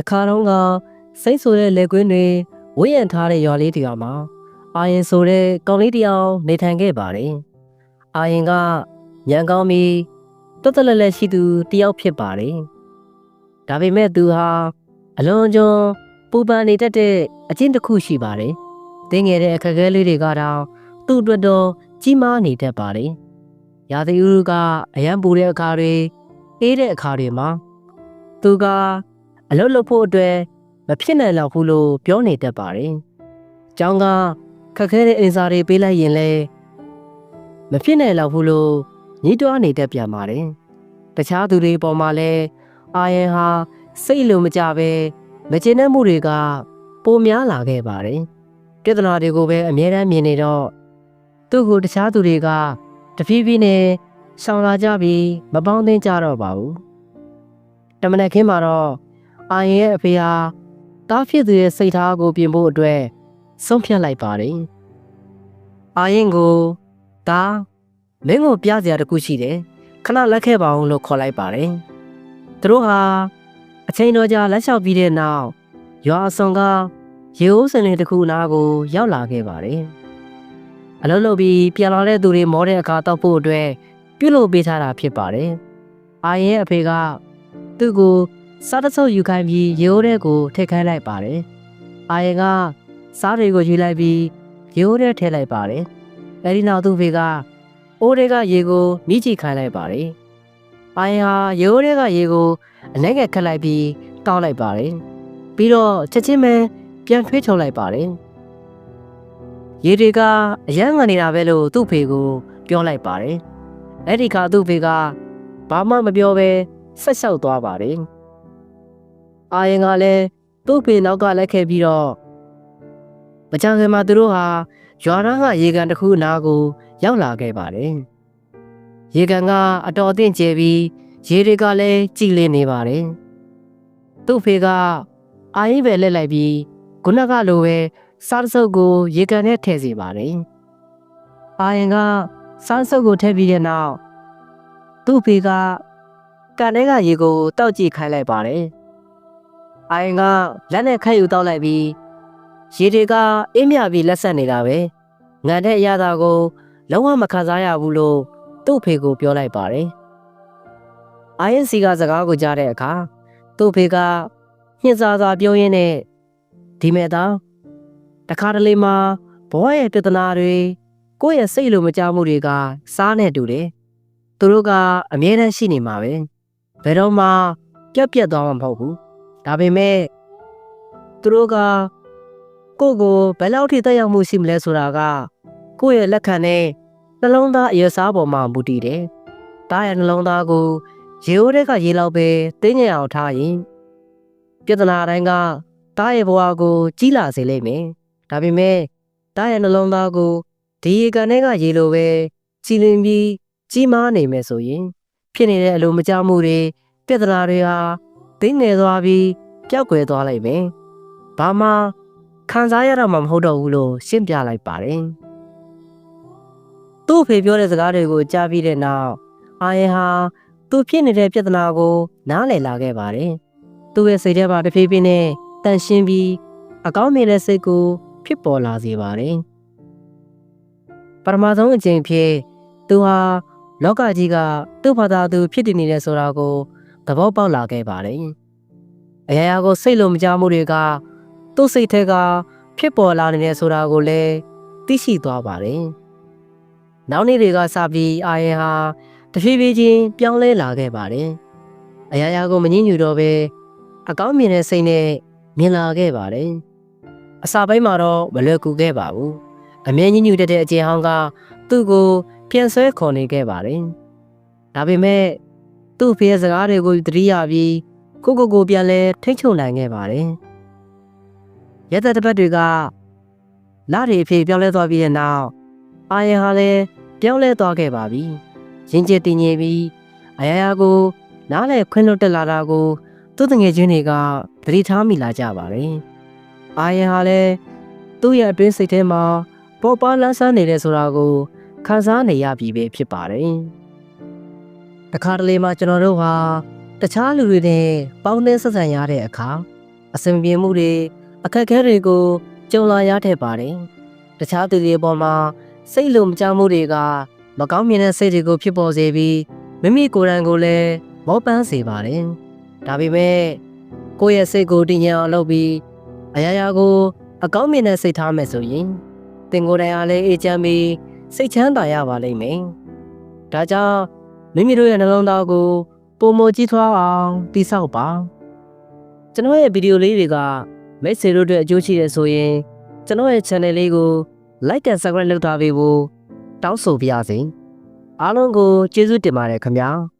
တခါတော့ကစိတ်ဆိုတဲ့လက်ကွင်းတွေဝိရံထားတဲ့ရွာလေးတစ်ရွာမှာအာရင်ဆိုတဲ့ကောင်လေးတစ်ယောက်နေထိုင်ခဲ့ပါတယ်။အာရင်ကညံကောင်းပြီးတွတ်တလက်လက်ရှိသူတစ်ယောက်ဖြစ်ပါတယ်။ဒါပေမဲ့သူဟာအလွန်ကျွန်းပူပန်နေတတ်တဲ့အကျင့်တစ်ခုရှိပါတယ်။တင်းငယ်တဲ့အခက်အခဲလေးတွေကတော့သူ့အတွက်တော့ကြီးမားနေတတ်ပါတယ်။ရာသီဥတုကအရန်ပူတဲ့အခါတွေအေးတဲ့အခါတွေမှာသူက အလုပ်လုပ်ဖို့အတွက်မဖြစ်နိုင်တော့ဘူးလို့ပြောနေတတ်ပါတယ်။ကျောင်းကခက်ခဲတဲ့အင်စာတွေပေးလိုက်ရင်လည်းမဖြစ်နိုင်တော့ဘူးလို့ညှိတွားနေတတ်ပြန်ပါတယ်။တခြားသူတွေပေါ်မှာလည်းအာယန်ဟာစိတ်လိုမကြပဲမကျေနပ်မှုတွေကပိုများလာခဲ့ပါတယ်။ပြဿနာတွေကိုပဲအမြဲတမ်းမြင်နေတော့သူ့ကိုတခြားသူတွေကတဖြည်းဖြည်းနဲ့ဆောင်လာကြပြီးမပေါင်းသင်းကြတော့ပါဘူး။တမနက်ခင်းမှာတော့ အာယန်ရဲ့အဖေဟာတားဖြစ်သူရဲ့စိတ်ထားကိုပြင်ဖို့အတွက်ဆုံးဖြတ်လိုက်ပါတယ်။အာရင်ကိုဒါမင်းကိုပြစရာတခုရှိတယ်။ခဏလက်ခဲ့ပါအောင်လို့ခေါ်လိုက်ပါတယ်။သူတို့ဟာအချိန်တော်ကြာလက်လျှောက်ပြီးတဲ့နောက်ရွာအစုံကရေအိုးစင်လေးတစ်ခုနားကိုရောက်လာခဲ့ပါတယ်။အလုံးလုံးပြီးပြန်လာတဲ့သူတွေမောတဲ့အခါတောက်ဖို့အတွက်ပြုလုပ်ပေးထားတာဖြစ်ပါတယ်။အာရင်ရဲ့အဖေကသူ့ကို စားတဆုပ်ယူခိုင်းပြီးရေအိုးထဲကိုထည့်ခိုင်းလိုက်ပါတယ်။အာရင်ကစားတွေကိုယူလိုက်ပြီးရေအိုးထဲထည့်လိုက်ပါတယ်။အဲဒီနောက်သူ့ဖေကအိုးတွေကရေကိုမိချီခိုင်းလိုက်ပါတယ်။အာရင်ဟာရေအိုးတွေကရေကိုအနှဲငယ်ခတ်လိုက်ပြီးတောက်လိုက်ပါတယ်။ပြီးတော့ချက်ချင်းပဲပြန်ထွေးချုံလိုက်ပါတယ်။ရေတွေကအယမ်းငန်နေတာပဲလို့သူ့ဖေကိုပြောလိုက်ပါတယ်။အဲ့ဒီခါသူ့ဖေကဘာမှမပြောဘဲဆက်လျှောက်သွားပါတယ်။ အာရင်ကလည်းသူ့ဖေနောက်ကလိုက်ခဲ့ပြီးတော့မကြခင်မှာသူတို့ဟာရွာရန်ကရေကန်တစ်ခုနားကို ရောက်လာခဲ့ပါတယ်။ရေကန်ကအတော်အသင့်ကျဲပြီးရေတွေကလည်းကြည်လင်းနေပါတယ်။သူ့ဖေကအာရင်ပဲလက်လိုက်ပြီးခုနကလိုပဲစားစုပ်ကိုရေကန်ထဲထည့်စီပါတယ်။အာရင်ကစားစုပ်ကိုထည့်ပြီးတဲ့နောက်သူ့ဖေကကန်ထဲကရေကိုတောက်ကြည့်ခိုင်းလိုက်ပါတယ်။ အာရင်ကလက်နဲ့ခတ်ယူတောက်လိုက်ပြီးရေတွေကအေးမြပြီးလက်ဆက်နေတာပဲ။ငံတဲ့အရာသာကိုလုံးဝမခံစားရဘူးလို့သူ့ဖေကိုပြောလိုက်ပါတယ်။အာရင်စီကစကားကိုကြားတဲ့အခါသူ့ဖေကညှစ်စားစားပြောရင်းနဲ့ဒီမဲ့တော့တခါတလေမှာဘဝရဲ့ပြဿနာတွေကိုယ့်ရဲ့စိတ်လိုမကြမှုတွေကစားနဲ့တူတယ်။သူတို့ကအမြဲတမ်းရှိနေမှာပဲ။ဘယ်တော့မှပြတ်ပြတ်သွားမှာမဟုတ်ဘူး။ ဒါပေမဲ့သူတို့ကကိုယ့်ကိုဘယ်လောက်ထိတက်ရောက်မှုရှိမလဲဆိုတာကကိုယ့်ရဲ့လက်ခံနဲ့နှလုံးသားအရစားပေါ်မှာမူတည်တယ်။ဒါရဲ့နှလုံးသားကိုရေအိုးတွေကရေလောက်ပဲတင်းငယ်အောင်ထားရင်ပြဿနာတိုင်းကတားရဲ့ဘဝကို ကြီးလာစေလိမ့်မယ်။ဒါပေမဲ့တားရဲ့နှလုံးသားကိုဒီရေကန်ထဲကရေလိုပဲကြီးလင်းပြီးကြီးမားနေမယ်ဆိုရင် ဖြစ်နေတဲ့အလိုမကျမှုတွေပြဿနာတွေဟာ သိနေသွားပြီးပျောက်ကွယ်သွားလိမ့်မယ်။ဘာမှခံစားရတော့မှမဟုတ်တော့ဘူးလို့ရှင်းပြလိုက်ပါတယ်။သူ့ဖေပြောတဲ့စကားတွေကိုကြားပြီးတဲ့နောက်အာယဟာသူဖြစ်နေတဲ့ပြဿနာကို နားလည်လာခဲ့ပါတယ်။သူ့ရဲ့စိတ်ထဲမှာတဖြည်းဖြည်းနဲ့တန်ရှင်းပြီးအကောင်းမြင်တဲ့စိတ်ကိုဖြစ်ပေါ်လာစေပါတယ်။ပထမဆုံးအကြိမ်ဖြစ်သူဟာလောကကြီးကသူ့ဘာသာသူဖြစ်တည်နေတယ်ဆိုတာကို သဘောပေါက်လာခဲ့ပါတယ်။အရာရာကိုစိတ်လိုမကြမှုတွေကသူ့စိတ်ထဲကဖြစ်ပေါ်လာနေတဲ့ဆိုတာကိုလည်းသိရှိသွားပါတယ်။နောက်နေ့တွေကစပြီးအာယန်ဟာတဖြည်းဖြည်းချင်းပြောင်းလဲလာခဲ့ပါတယ်။အရာရာကိုမငြင်းညူတော့ပဲအကောင်းမြင်တဲ့စိတ်နဲ့မြင်လာခဲ့ပါတယ်။အစာပိုင်းမှာတော့မလွယ်ကူခဲ့ပါဘူး။အမြဲညှဉ်းညူတတ်တဲ့အကျင့်ဟောင်းကသူ့ကိုပြန်ဆွဲခေါ်နေခဲ့ပါတယ်။ဒါပေမဲ့ သူ့ဖေရဲ့စကားတွေကိုသတိရပြီးကိုကိုကိုပြန်လဲထိတ်ချုံနိုင်ခဲ့ပါတယ်။ရက်သက်တစ်ပတ်တွေကလတွေအဖြစ်ပြောင်းလဲသွားပြီးတဲ့နောက်အာယန်ဟာလည်းပြောင်းလဲသွားခဲ့ပါပြီ။ရင်းကျက်တည်ငြိမ်ပြီးအရာရာကို နားလဲခွင့်လွတ်တက်လာတာကို သူ့တငယ်ချင်းတွေကသတိထားမိလာကြပါတယ်။အာယန်ဟာလည်းသူ့ရဲ့အတွင်းစိတ်ထဲမှာပေါ်ပါလန်းဆန်းနေတယ်ဆိုတာကိုခံစားနေရပြီပဲဖြစ်ပါတယ်။ တခါတလေမှကျွန်တော်တို့ဟာတခြားလူတွေနဲ့ပေါင်းသင်းဆက်ဆံရတဲ့အခါအဆင်ပြေမှုတွေအခက်အခဲတွေကိုကြုံလာရတတ်ပါတယ်။တခြားသူတွေအပေါ်မှာစိတ်လုံမချမှုတွေကမကောင်းမြင်တဲ့စိတ်တွေကိုဖြစ်ပေါ်စေပြီးမိမိကိုယ်တိုင်ကိုလည်းမောပန်းစေပါတယ်။ဒါပေမဲ့ကိုယ့်ရဲ့စိတ်ကိုတည်ငြိမ်အောင်လုပ်ပြီးအရာရာကို အကောင်းမြင်တဲ့စိတ်ထားမယ်ဆိုရင်သင်ကိုယ်တိုင်အားလည်းအေးချမ်းပြီးစိတ်ချမ်းသာရပါလိမ့်မယ်။ဒါကြောင့် မိမိတို့ရဲ့နှလုံးသားကိုပုံမကြီးထွားအောင်တိဆောက်ပါ။ကျွန်တော်ရဲ့ဗီဒီယိုလေးတွေကမိတ်ဆွေတို့အတွက်အကျိုးရှိတယ်ဆိုရင်ကျွန်တော်ရဲ့ channel လေးကို like and subscribe လုပ်ထားပေးဖို့တောင်းဆိုပါရစေ။အားလုံးကိုကျေးဇူးတင်ပါတယ်ခင်ဗျာ။